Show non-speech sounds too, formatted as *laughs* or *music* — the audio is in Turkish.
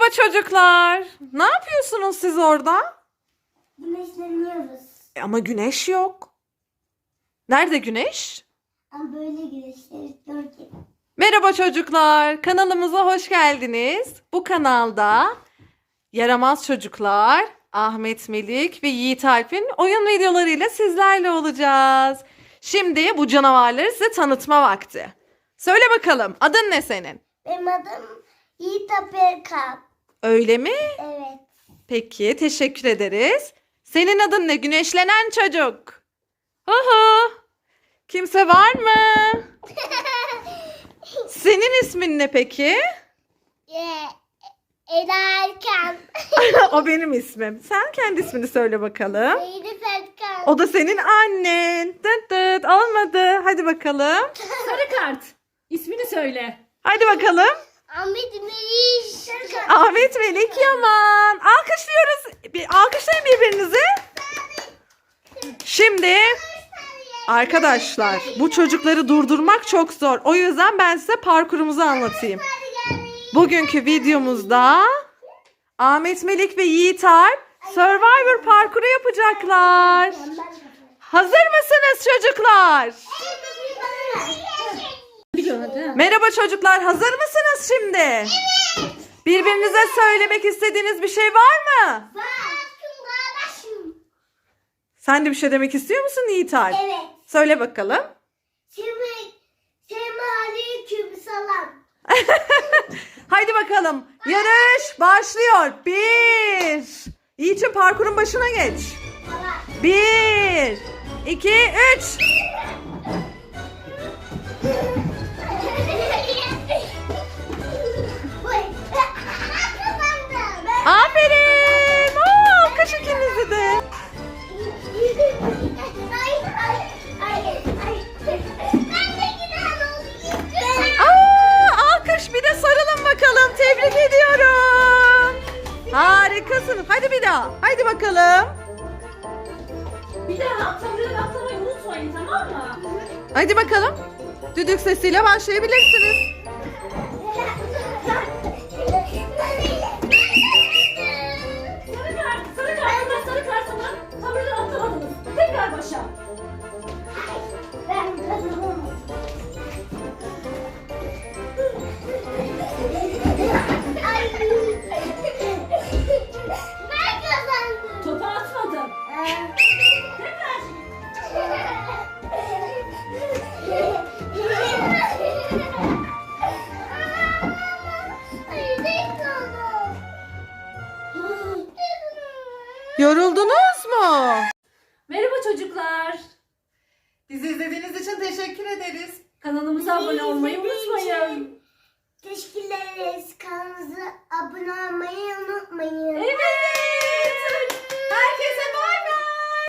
Merhaba çocuklar. Ne yapıyorsunuz siz orada? Güneşleniyoruz. E, Ama güneş yok. Nerede güneş? Ama böyle güneşleri göreceğiz. Merhaba çocuklar. Kanalımıza hoş geldiniz. Bu kanalda yaramaz çocuklar Ahmet Melik ve Yiğit Alp'in oyun videolarıyla sizlerle olacağız. Şimdi bu canavarları size tanıtma vakti. Söyle bakalım adın ne senin? Benim adım Yiğit Aperkan. Öyle mi? Evet. Peki teşekkür ederiz. Senin adın ne? Güneşlenen çocuk. Hı hı. Kimse var mı? *laughs* Senin ismin ne peki? Ee, Ela Erkan. *laughs* o benim ismim. Sen kendi ismini söyle bakalım. Elif Erkan. O da senin annen. Dıt dıt olmadı. Hadi bakalım. Sarı kart. İsmini söyle. Hadi bakalım. Ahmet Meriç. Ahmet Melik Yaman. Alkışlıyoruz. Bir alkışlayın birbirinizi. Şimdi arkadaşlar bu çocukları durdurmak çok zor. O yüzden ben size parkurumuzu anlatayım. Bugünkü videomuzda Ahmet Melik ve Yiğit Alp Survivor parkuru yapacaklar. Hazır mısınız çocuklar? Merhaba çocuklar, hazır mısınız şimdi? Birbirinize söylemek istediğiniz bir şey var mı? Sen de bir şey demek istiyor musun Yiğit Alp? Evet. Söyle bakalım. Sevme Ali Kübüsalam. *laughs* Haydi bakalım. Yarış başlıyor. Bir. Yiğit'in parkurun başına geç. Bir. iki, üç. Bir daha. Haydi bakalım. Bir daha tavrını atlamayı unutmayın tamam mı? Haydi bakalım. Düdük sesiyle başlayabilirsiniz. Yoruldunuz mu? Merhaba çocuklar. Bizi izlediğiniz için teşekkür ederiz. Kanalımıza abone olmayı unutmayın. Teşekkür ederiz. Kanalımıza